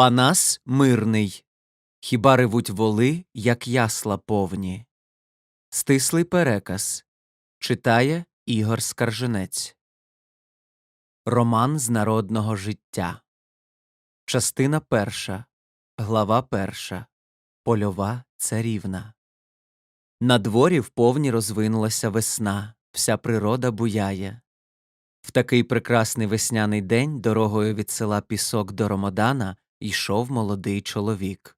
Панас мирний. Хіба ревуть воли, як ясла повні. Стислий переказ. Читає Ігор Скарженець. Роман з народного життя. Частина перша. Глава перша. Польова царівна. На дворі вповні розвинулася весна, вся природа буяє. В такий прекрасний весняний день дорогою від села Пісок до Ромодана йшов молодий чоловік.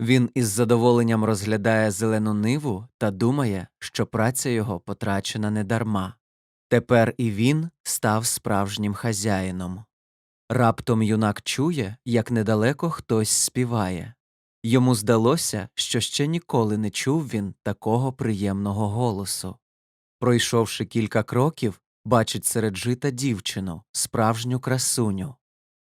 Він із задоволенням розглядає зелену ниву та думає, що праця його потрачена недарма. Тепер і він став справжнім хазяїном. Раптом юнак чує, як недалеко хтось співає. Йому здалося, що ще ніколи не чув він такого приємного голосу. Пройшовши кілька кроків, бачить серед жита дівчину, справжню красуню.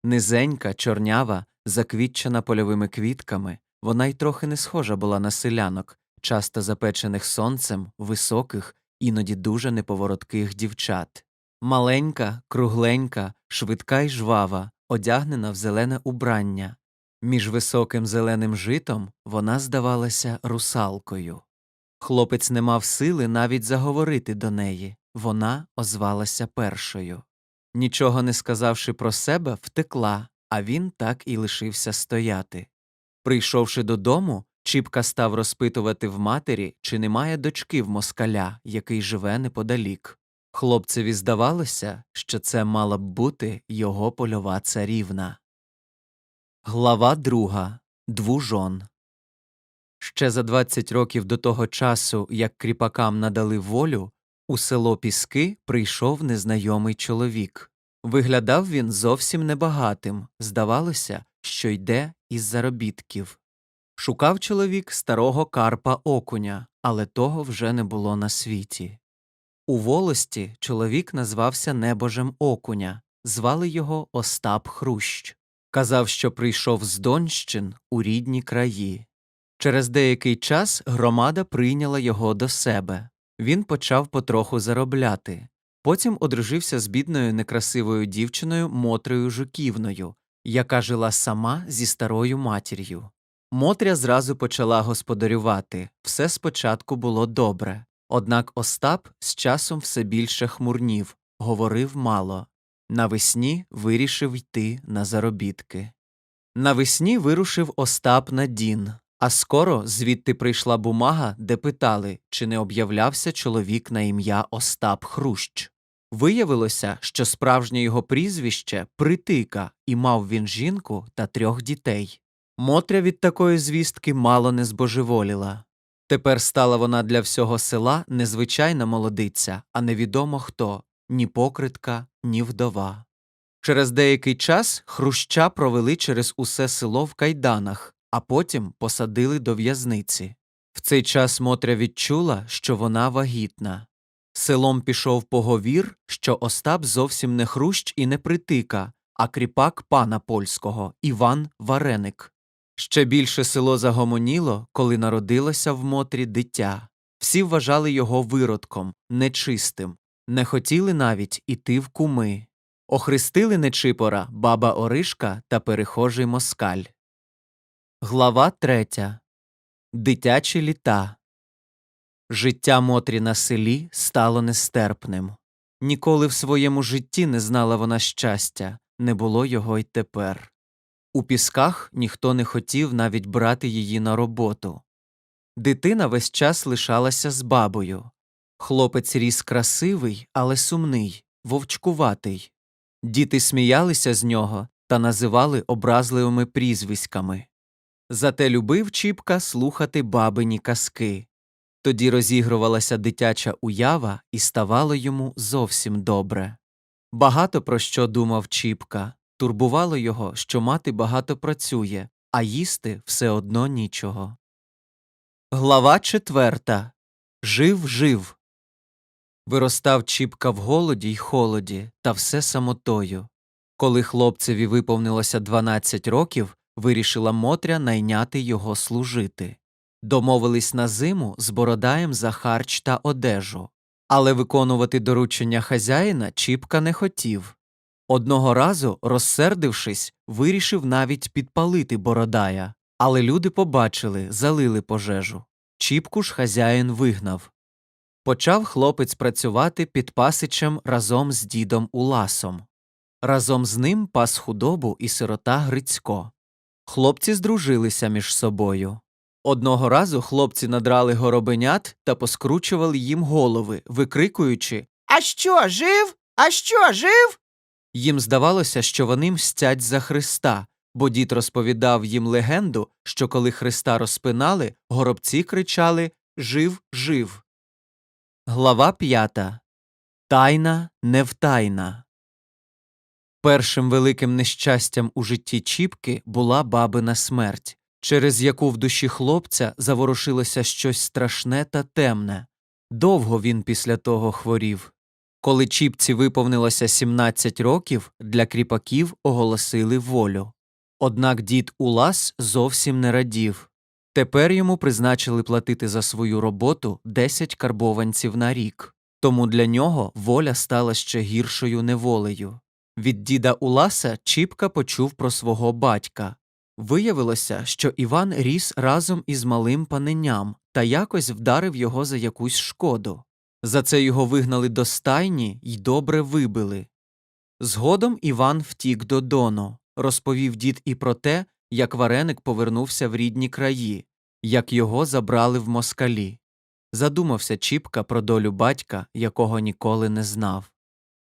Низенька, чорнява, заквітчена польовими квітками, вона й трохи не схожа була на селянок, часто запечених сонцем, високих, іноді дуже неповоротких дівчат. Маленька, кругленька, швидка й жвава, одягнена в зелене убрання. Між високим зеленим житом вона здавалася русалкою. Хлопець не мав сили навіть заговорити до неї, вона озвалася першою. Нічого не сказавши про себе, втекла, а він так і лишився стояти. Прийшовши додому, Чіпка став розпитувати в матері, чи немає дочки в москаля, який живе неподалік. Хлопцеві здавалося, що це мала б бути його польова царівна. Глава друга. Двужон. Ще за 20 років до того часу, як кріпакам надали волю, у село Піски прийшов незнайомий чоловік. Виглядав він зовсім небагатим, здавалося, що йде із заробітків. Шукав чоловік старого карпа окуня, але того вже не було на світі. У волості чоловік назвався небожем окуня, звали його Остап Хрущ. Казав, що прийшов з Донщин у рідні краї. Через деякий час громада прийняла його до себе. Він почав потроху заробляти. Потім одружився з бідною некрасивою дівчиною Мотрею Жуківною, яка жила сама зі старою матір'ю. Мотря зразу почала господарювати, все спочатку було добре. Однак Остап з часом все більше хмурнів, говорив мало. Навесні вирішив йти на заробітки. Навесні вирушив Остап на Дін, а скоро звідти прийшла бумага, де питали, чи не об'являвся чоловік на ім'я Остап Хрущ. Виявилося, що справжнє його прізвище притика, і мав він жінку та трьох дітей. Мотря від такої звістки мало не збожеволіла. Тепер стала вона для всього села незвичайна молодиця, а невідомо хто ні покритка, ні вдова. Через деякий час хруща провели через усе село в кайданах, а потім посадили до в'язниці. В цей час Мотря відчула, що вона вагітна. Селом пішов поговір, що Остап зовсім не хрущ і не притика, а кріпак пана польського Іван Вареник. Ще більше село загомоніло, коли народилося в Мотрі дитя. Всі вважали його виродком, нечистим, не хотіли навіть іти в куми. Охрестили Нечипора баба Оришка та перехожий москаль. Глава третя. Дитячі літа. Життя Мотрі на селі стало нестерпним. Ніколи в своєму житті не знала вона щастя, не було його й тепер. У пісках ніхто не хотів навіть брати її на роботу. Дитина весь час лишалася з бабою. Хлопець ріс красивий, але сумний, вовчкуватий. Діти сміялися з нього та називали образливими прізвиськами. Зате любив Чіпка слухати бабині казки. Тоді розігрувалася дитяча уява і ставало йому зовсім добре. Багато про що думав Чіпка. Турбувало його, що мати багато працює, а їсти все одно нічого. Глава четверта. Жив жив. Виростав Чіпка в голоді й холоді, та все самотою. Коли хлопцеві виповнилося 12 років, вирішила Мотря найняти його служити. Домовились на зиму з бородаєм за харч та одежу. Але виконувати доручення хазяїна Чіпка не хотів. Одного разу, розсердившись, вирішив навіть підпалити Бородая, але люди побачили, залили пожежу. Чіпку ж хазяїн вигнав. Почав хлопець працювати під пасичем разом з дідом Уласом. Разом з ним пас худобу і сирота Грицько. Хлопці здружилися між собою. Одного разу хлопці надрали горобенят та поскручували їм голови, викрикуючи А що, жив? А що, жив? їм здавалося, що вони мстять за Христа, бо дід розповідав їм легенду, що коли Христа розпинали, горобці кричали Жив, жив. Глава п'ята. Тайна невтайна. Першим великим нещастям у житті Чіпки була бабина смерть, через яку в душі хлопця заворушилося щось страшне та темне. Довго він після того хворів. Коли Чіпці виповнилося 17 років, для кріпаків оголосили волю. Однак дід Улас зовсім не радів. Тепер йому призначили платити за свою роботу 10 карбованців на рік, тому для нього воля стала ще гіршою неволею. Від діда Уласа Чіпка почув про свого батька. Виявилося, що Іван ріс разом із малим паненям та якось вдарив його за якусь шкоду. За це його вигнали до стайні й добре вибили. Згодом Іван втік до Дону, розповів дід і про те, як вареник повернувся в рідні краї, як його забрали в москалі. Задумався Чіпка про долю батька, якого ніколи не знав.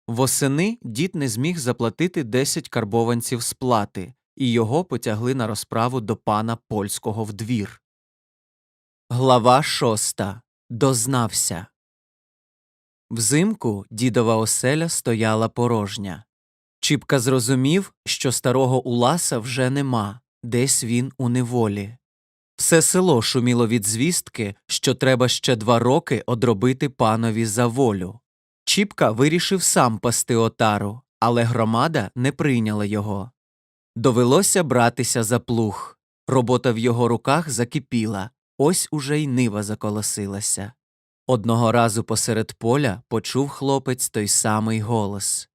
Восени дід не зміг заплатити 10 карбованців сплати, і його потягли на розправу до пана польського в двір. Глава шоста. Дознався. Взимку дідова оселя стояла порожня. Чіпка зрозумів, що старого Уласа вже нема, десь він у неволі. Все село шуміло від звістки, що треба ще два роки одробити панові за волю. Чіпка вирішив сам пасти отару, але громада не прийняла його. Довелося братися за плуг. Робота в його руках закипіла, ось уже й нива заколосилася. Одного разу посеред поля почув хлопець той самий голос.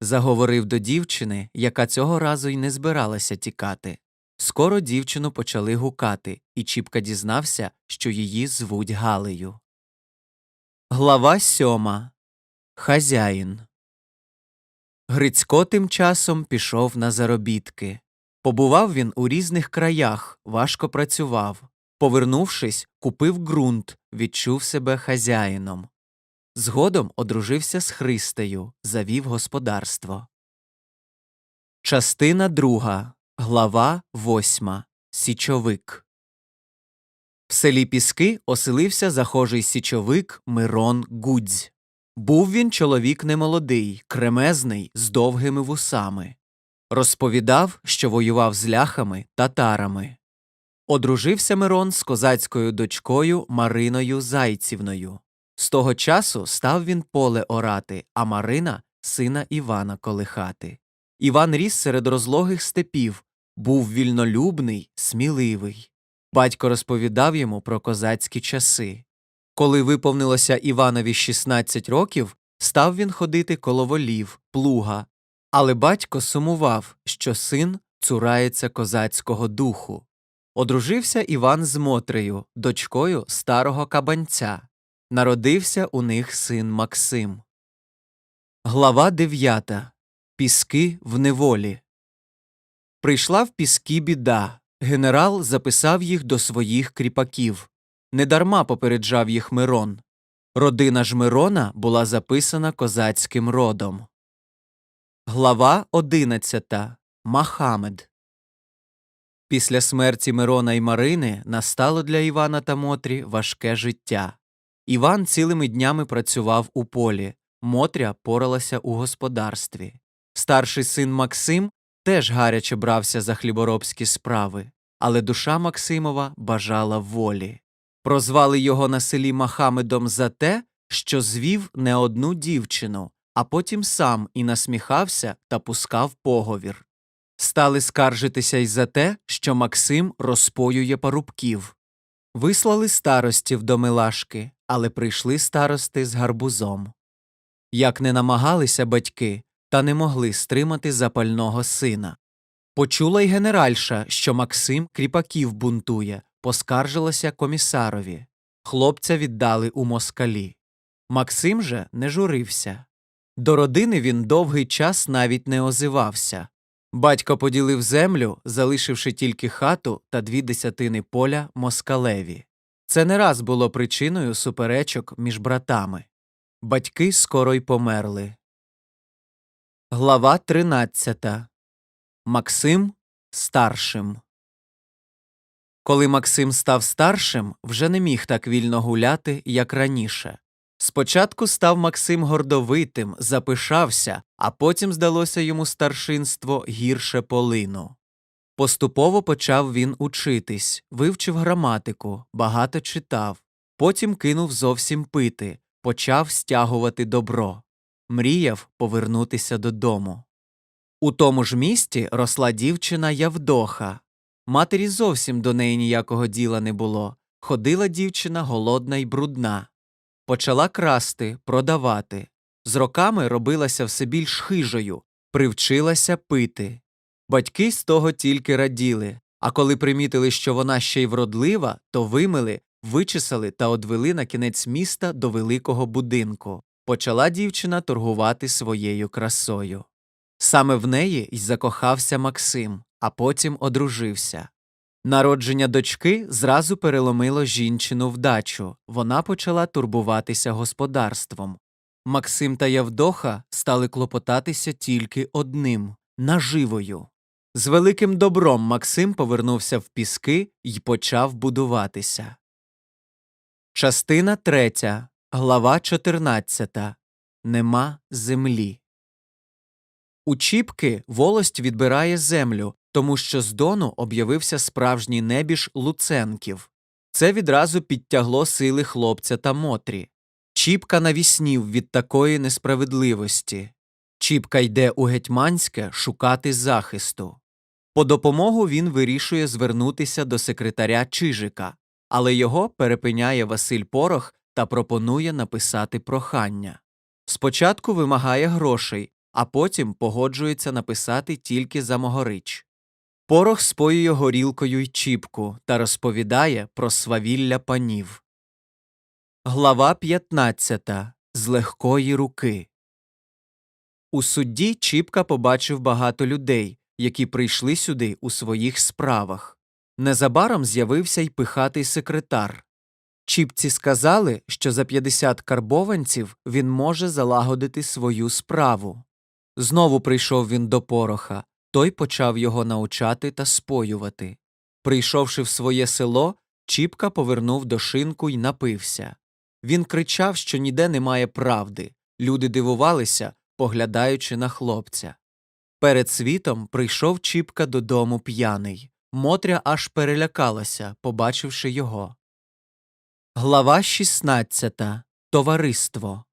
Заговорив до дівчини, яка цього разу й не збиралася тікати. Скоро дівчину почали гукати, і Чіпка дізнався, що її звуть Галею. Глава сьома. Хазяїн. Грицько тим часом пішов на заробітки. Побував він у різних краях, важко працював. Повернувшись, купив ґрунт, відчув себе хазяїном. Згодом одружився з Христею, завів господарство. Частина друга. Глава восьма. Січовик. В селі Піски оселився захожий січовик Мирон Гудзь. Був він чоловік немолодий, кремезний, з довгими вусами. Розповідав, що воював з ляхами татарами. Одружився Мирон з козацькою дочкою Мариною Зайцівною. З того часу став він поле орати, а Марина сина Івана колихати. Іван ріс серед розлогих степів, був вільнолюбний, сміливий. Батько розповідав йому про козацькі часи. Коли виповнилося Іванові 16 років, став він ходити коло волів, плуга. Але батько сумував, що син цурається козацького духу. Одружився Іван з Мотрею, дочкою старого кабанця. Народився у них син Максим. Глава 9. Піски в неволі. Прийшла в піски біда. Генерал записав їх до своїх кріпаків. Недарма попереджав їх Мирон. Родина ж Мирона була записана козацьким родом. Глава 11. Махамед. Після смерті Мирона і Марини настало для Івана та Мотрі важке життя. Іван цілими днями працював у полі, Мотря поралася у господарстві. Старший син Максим теж гаряче брався за хліборобські справи, але душа Максимова бажала волі. Прозвали його на селі Махамедом за те, що звів не одну дівчину, а потім сам і насміхався та пускав поговір. Стали скаржитися й за те, що Максим розпоює парубків. Вислали старостів до Милашки, але прийшли старости з гарбузом. Як не намагалися батьки, та не могли стримати запального сина. Почула й генеральша, що Максим кріпаків бунтує, поскаржилася комісарові. Хлопця віддали у москалі. Максим же не журився. До родини він довгий час навіть не озивався. Батько поділив землю, залишивши тільки хату та дві десятини поля москалеві. Це не раз було причиною суперечок між братами. Батьки скоро й померли. Глава 13. Максим старшим. Коли Максим став старшим, вже не міг так вільно гуляти, як раніше. Спочатку став Максим гордовитим, запишався, а потім здалося йому старшинство гірше полину. Поступово почав він учитись, вивчив граматику, багато читав, потім кинув зовсім пити, почав стягувати добро, мріяв повернутися додому. У тому ж місті росла дівчина Явдоха. Матері зовсім до неї ніякого діла не було. Ходила дівчина голодна й брудна. Почала красти, продавати. З роками робилася все більш хижою, привчилася пити. Батьки з того тільки раділи, а коли примітили, що вона ще й вродлива, то вимили, вичесали та одвели на кінець міста до великого будинку. Почала дівчина торгувати своєю красою. Саме в неї й закохався Максим, а потім одружився. Народження дочки зразу переломило жінчину вдачу, вона почала турбуватися господарством. Максим та Явдоха стали клопотатися тільки одним наживою. З великим добром Максим повернувся в піски й почав будуватися. Частина третя, глава 14. Нема землі. У Чіпки волость відбирає землю, тому що з Дону об'явився справжній небіж Луценків. Це відразу підтягло сили хлопця та Мотрі. Чіпка навіснів від такої несправедливості. Чіпка йде у Гетьманське шукати захисту. По допомогу він вирішує звернутися до секретаря Чижика, але його перепиняє Василь Порох та пропонує написати прохання. Спочатку вимагає грошей, а потім погоджується написати тільки за Могорич. Порох споює горілкою й чіпку та розповідає про свавілля панів. Глава 15. З легкої руки. У судді Чіпка побачив багато людей, які прийшли сюди у своїх справах. Незабаром з'явився й пихатий секретар. Чіпці сказали, що за 50 карбованців він може залагодити свою справу. Знову прийшов він до пороха, той почав його научати та споювати. Прийшовши в своє село, Чіпка повернув до шинку й напився. Він кричав, що ніде немає правди. Люди дивувалися, поглядаючи на хлопця. Перед світом прийшов Чіпка додому п'яний. Мотря аж перелякалася, побачивши його. Глава 16. Товариство.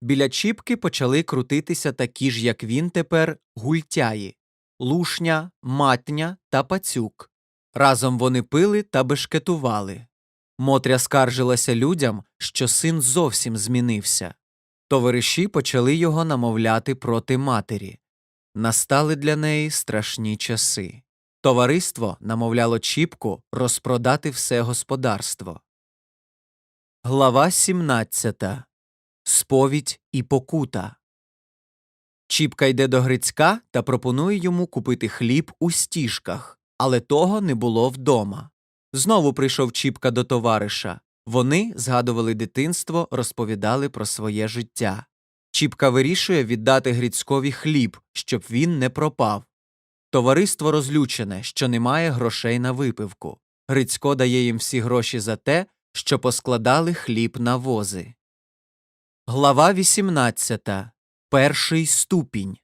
Біля Чіпки почали крутитися такі ж, як він тепер, гультяї Лушня, Матня та Пацюк. Разом вони пили та бешкетували. Мотря скаржилася людям, що син зовсім змінився. Товариші почали його намовляти проти матері. Настали для неї страшні часи. Товариство намовляло Чіпку розпродати все господарство. Глава 17. Сповідь і покута. Чіпка йде до Грицька та пропонує йому купити хліб у стіжках, але того не було вдома. Знову прийшов Чіпка до товариша. Вони згадували дитинство, розповідали про своє життя. Чіпка вирішує віддати Грицькові хліб, щоб він не пропав. Товариство розлючене, що немає грошей на випивку. Грицько дає їм всі гроші за те, що поскладали хліб на вози. Глава 18. Перший ступінь.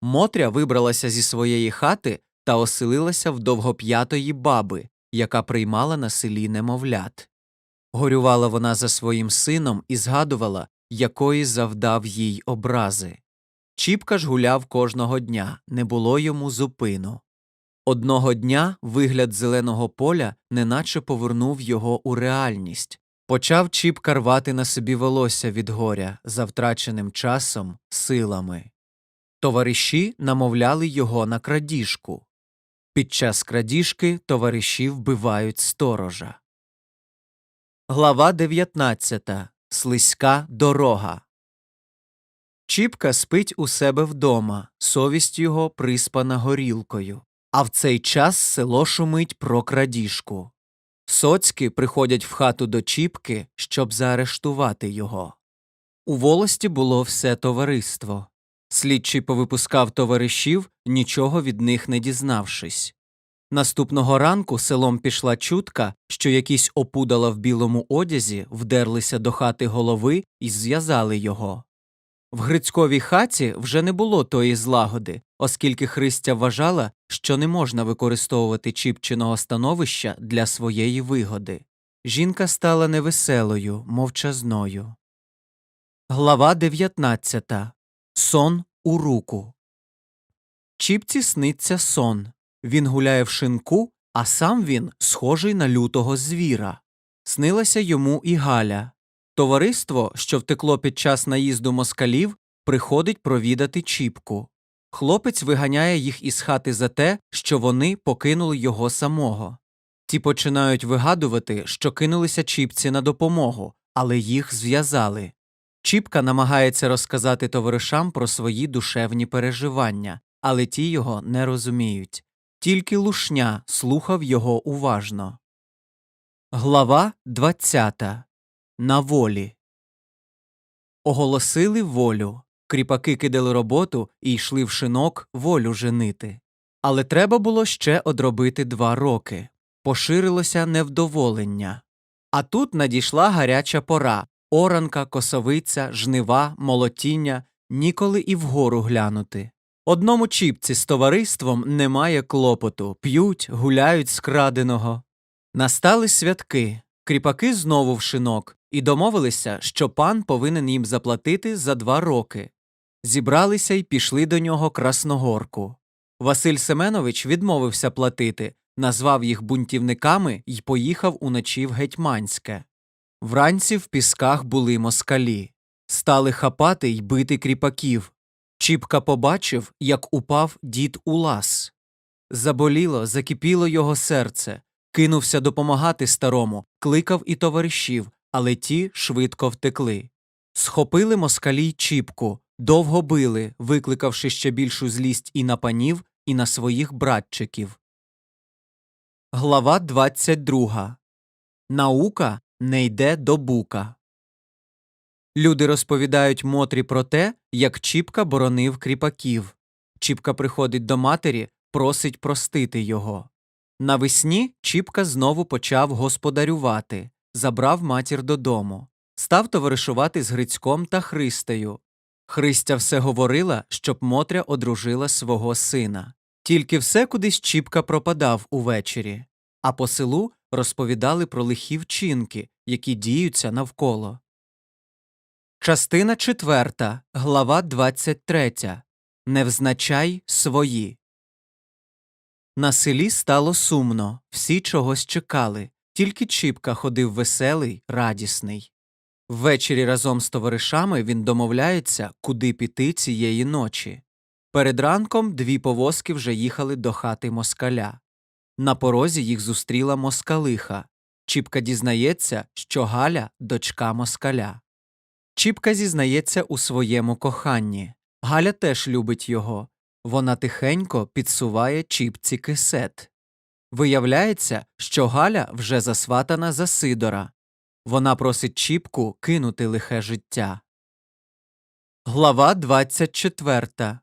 Мотря вибралася зі своєї хати та оселилася в довгоп'ятої баби, яка приймала на селі немовлят. Горювала вона за своїм сином і згадувала, якої завдав їй образи. Чіпка ж гуляв кожного дня, не було йому зупину. Одного дня вигляд зеленого поля неначе повернув його у реальність. Почав Чіпка рвати на собі волосся від горя за втраченим часом, силами. Товариші намовляли його на крадіжку. Під час крадіжки товариші вбивають сторожа. Глава 19. Слизька дорога. Чіпка спить у себе вдома, совість його приспана горілкою. А в цей час село шумить про крадіжку. Соцьки приходять в хату до Чіпки, щоб заарештувати його. У волості було все товариство. Слідчий повипускав товаришів, нічого від них не дізнавшись. Наступного ранку селом пішла чутка, що якісь опудала в білому одязі вдерлися до хати голови і зв'язали його. В Грицьковій хаті вже не було тої злагоди, оскільки Христя вважала, що не можна використовувати Чіпчиного становища для своєї вигоди. Жінка стала невеселою, мовчазною. Глава 19. Сон у руку. Чіпці сниться сон. Він гуляє в шинку, а сам він схожий на лютого звіра. Снилася йому і Галя. Товариство, що втекло під час наїзду москалів, приходить провідати Чіпку. Хлопець виганяє їх із хати за те, що вони покинули його самого. Ті починають вигадувати, що кинулися Чіпці на допомогу, але їх зв'язали. Чіпка намагається розказати товаришам про свої душевні переживання, але ті його не розуміють. Тільки лушня слухав його уважно. Глава 20. На волі. Оголосили волю. Кріпаки кидали роботу і йшли в шинок волю женити. Але треба було ще одробити два роки. Поширилося невдоволення. А тут надійшла гаряча пора оранка, косовиця, жнива, молотіння, ніколи і вгору глянути. Одному чіпці з товариством немає клопоту, п'ють, гуляють з краденого. Настали святки, кріпаки знову в шинок, і домовилися, що пан повинен їм заплатити за два роки. Зібралися й пішли до нього Красногорку. Василь Семенович відмовився платити, назвав їх бунтівниками й поїхав уночі в Гетьманське. Вранці в пісках були москалі. Стали хапати й бити кріпаків. Чіпка побачив, як упав дід Улас. Заболіло, закипіло його серце. Кинувся допомагати старому, кликав і товаришів, але ті швидко втекли. Схопили москалі й чіпку, довго били, викликавши ще більшу злість і на панів, і на своїх братчиків. Глава 22. Наука не йде до бука. Люди розповідають Мотрі про те, як Чіпка боронив кріпаків. Чіпка приходить до матері, просить простити його. Навесні Чіпка знову почав господарювати, забрав матір додому, став товаришувати з Грицьком та Христею. Христя все говорила, щоб Мотря одружила свого сина. Тільки все кудись Чіпка пропадав увечері, а по селу розповідали про лихі вчинки, які діються навколо. Частина четверта, глава 23. Невзначай свої. На селі стало сумно, всі чогось чекали, тільки Чіпка ходив веселий, радісний. Ввечері разом з товаришами він домовляється, куди піти цієї ночі. Перед ранком дві повозки вже їхали до хати москаля. На порозі їх зустріла москалиха. Чіпка дізнається, що Галя дочка москаля. Чіпка зізнається у своєму коханні. Галя теж любить його. Вона тихенько підсуває Чіпці кисет. Виявляється, що Галя вже засватана за Сидора. Вона просить Чіпку кинути лихе життя. Глава 24.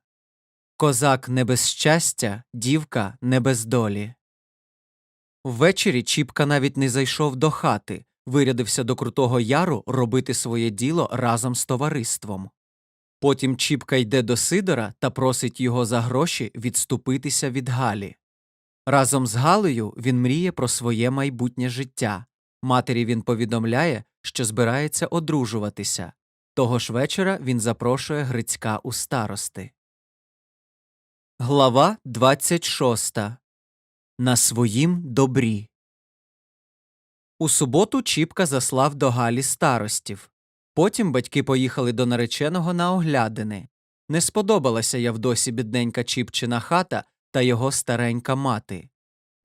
Козак не без щастя, дівка не без долі. Ввечері Чіпка навіть не зайшов до хати, вирядився до Крутого Яру робити своє діло разом з товариством. Потім Чіпка йде до Сидора та просить його за гроші відступитися від Галі. Разом з Галею він мріє про своє майбутнє життя. Матері він повідомляє, що збирається одружуватися. Того ж вечора він запрошує Грицька у старости. Глава 26. На своїм добрі. У суботу Чіпка заслав до Галі старостів. Потім батьки поїхали до нареченого на оглядини. Не сподобалася Явдосі бідненька Чіпчина хата та його старенька мати.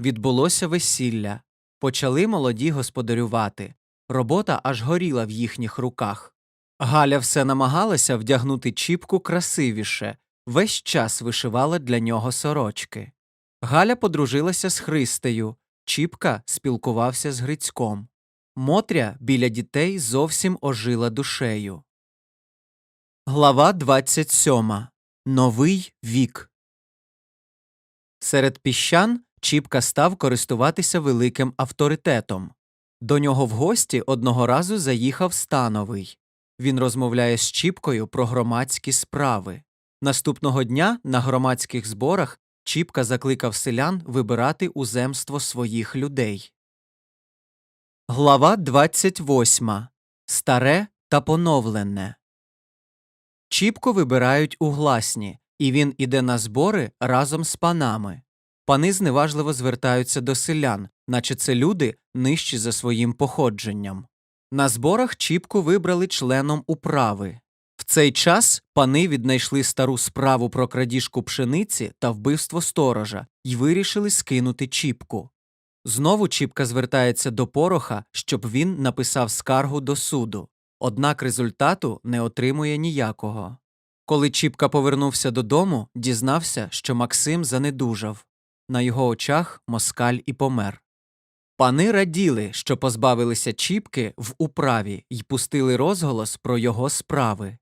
Відбулося весілля. Почали молоді господарювати. Робота аж горіла в їхніх руках. Галя все намагалася вдягнути Чіпку красивіше, весь час вишивала для нього сорочки. Галя подружилася з Христею, Чіпка спілкувався з Грицьком. Мотря біля дітей зовсім ожила душею. Глава 27. Новий вік. Серед піщан Чіпка став користуватися великим авторитетом. До нього в гості одного разу заїхав становий. Він розмовляє з Чіпкою про громадські справи. Наступного дня на громадських зборах Чіпка закликав селян вибирати у земство своїх людей. Глава 28. Старе та поновлене. Чіпку вибирають у гласні, і він іде на збори разом з панами. Пани зневажливо звертаються до селян, наче це люди нижчі за своїм походженням. На зборах Чіпку вибрали членом управи. В цей час пани віднайшли стару справу про крадіжку пшениці та вбивство сторожа і вирішили скинути Чіпку. Знову Чіпка звертається до Пороха, щоб він написав скаргу до суду, однак результату не отримує ніякого. Коли Чіпка повернувся додому, дізнався, що Максим занедужав. На його очах москаль і помер. Пани раділи, що позбавилися Чіпки в управі й пустили розголос про його справи.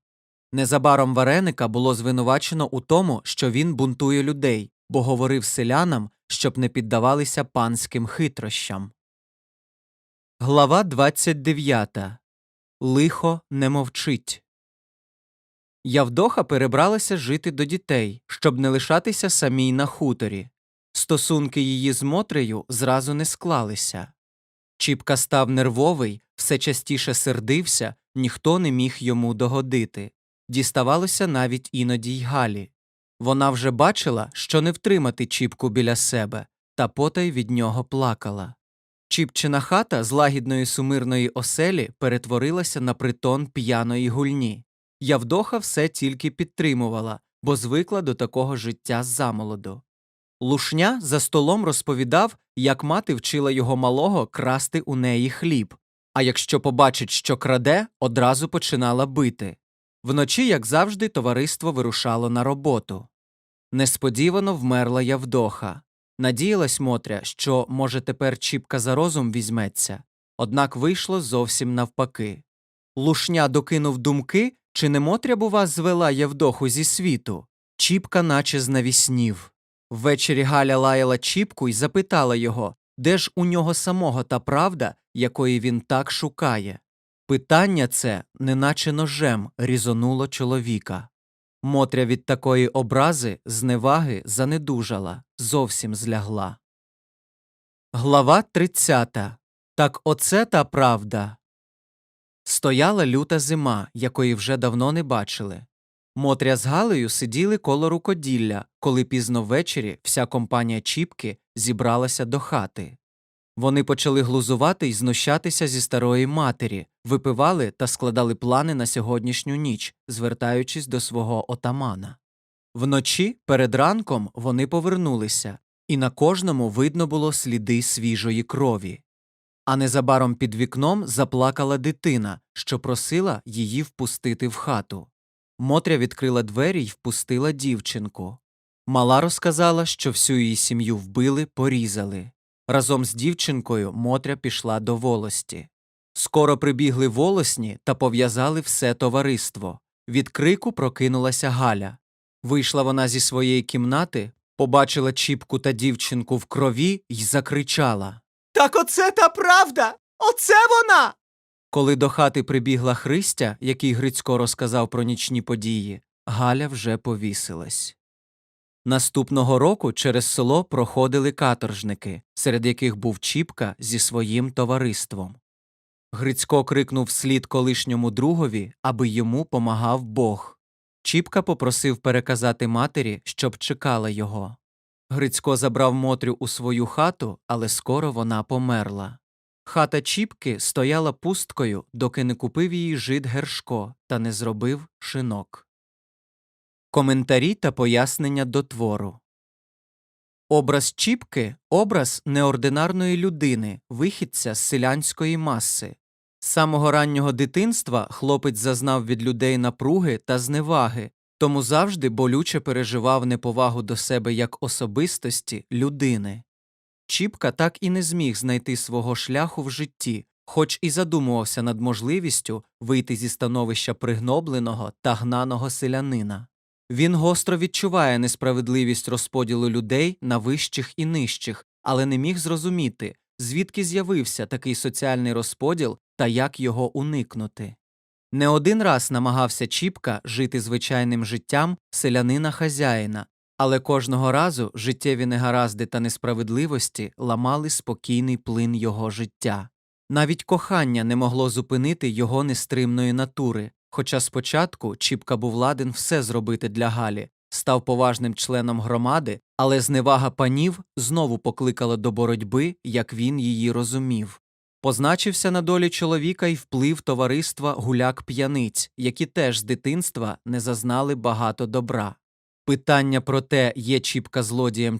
Незабаром Вареника було звинувачено у тому, що він бунтує людей, бо говорив селянам, щоб не піддавалися панським хитрощам. Глава 29. Лихо не мовчить. Явдоха перебралася жити до дітей, щоб не лишатися самій на хуторі. Стосунки її з Мотрею зразу не склалися. Чіпка став нервовий, все частіше сердився, ніхто не міг йому догодити. Діставалося навіть іноді й Галі. Вона вже бачила, що не втримати Чіпку біля себе, та потай від нього плакала. Чіпчина хата з лагідної сумирної оселі перетворилася на притон п'яної гульні. Явдоха все тільки підтримувала, бо звикла до такого життя замолоду. Лушня за столом розповідав, як мати вчила його малого красти у неї хліб, а якщо побачить, що краде, одразу починала бити. Вночі, як завжди, товариство вирушало на роботу. Несподівано вмерла Явдоха. Надіялась Мотря, що, може, тепер Чіпка за розум візьметься, однак вийшло зовсім навпаки. Лушня докинув думки, чи не Мотря, бува, звела Явдоху зі світу. Чіпка наче знавіснів. Ввечері Галя лаяла Чіпку і запитала його, де ж у нього самого та правда, якої він так шукає. Питання це, неначе ножем, різонуло чоловіка. Мотря від такої образи, зневаги занедужала, зовсім злягла. Глава 30. Так оце та правда. Стояла люта зима, якої вже давно не бачили. Мотря з Галею сиділи коло рукоділля, коли пізно ввечері вся компанія Чіпки зібралася до хати. Вони почали глузувати й знущатися зі старої матері, випивали та складали плани на сьогоднішню ніч, звертаючись до свого отамана. Вночі, перед ранком, вони повернулися, і на кожному видно було сліди свіжої крові. А незабаром під вікном заплакала дитина, що просила її впустити в хату. Мотря відкрила двері й впустила дівчинку. Мала розказала, що всю її сім'ю вбили, порізали. Разом з дівчинкою Мотря пішла до волості. Скоро прибігли волосні та пов'язали все товариство. Від крику прокинулася Галя. Вийшла вона зі своєї кімнати, побачила Чіпку та дівчинку в крові й закричала. Так оце та правда! Оце вона! Коли до хати прибігла Христя, який Грицько розказав про нічні події, Галя вже повісилась. Наступного року через село проходили каторжники, серед яких був Чіпка зі своїм товариством. Грицько крикнув слід колишньому другові, аби йому помагав Бог. Чіпка попросив переказати матері, щоб чекала його. Грицько забрав Мотрю у свою хату, але скоро вона померла. Хата Чіпки стояла пусткою, доки не купив її жид Гершко та не зробив шинок. Коментарі та пояснення до твору. Образ Чіпки образ неординарної людини, вихідця з селянської маси. З самого раннього дитинства хлопець зазнав від людей напруги та зневаги, тому завжди болюче переживав неповагу до себе як особистості людини. Чіпка так і не зміг знайти свого шляху в житті, хоч і задумувався над можливістю вийти зі становища пригнобленого та гнаного селянина. Він гостро відчуває несправедливість розподілу людей на вищих і нижчих, але не міг зрозуміти, звідки з'явився такий соціальний розподіл та як його уникнути. Не один раз намагався Чіпка жити звичайним життям селянина хазяїна, але кожного разу життєві негаразди та несправедливості ламали спокійний плин його життя. Навіть кохання не могло зупинити його нестримної натури, хоча спочатку Чіпка був ладен все зробити для Галі, став поважним членом громади, але зневага панів знову покликала до боротьби, як він її розумів. Позначився на долі чоловіка й вплив товариства гуляк п'яниць, які теж з дитинства не зазнали багато добра. Питання про те, є Чіпка злодієм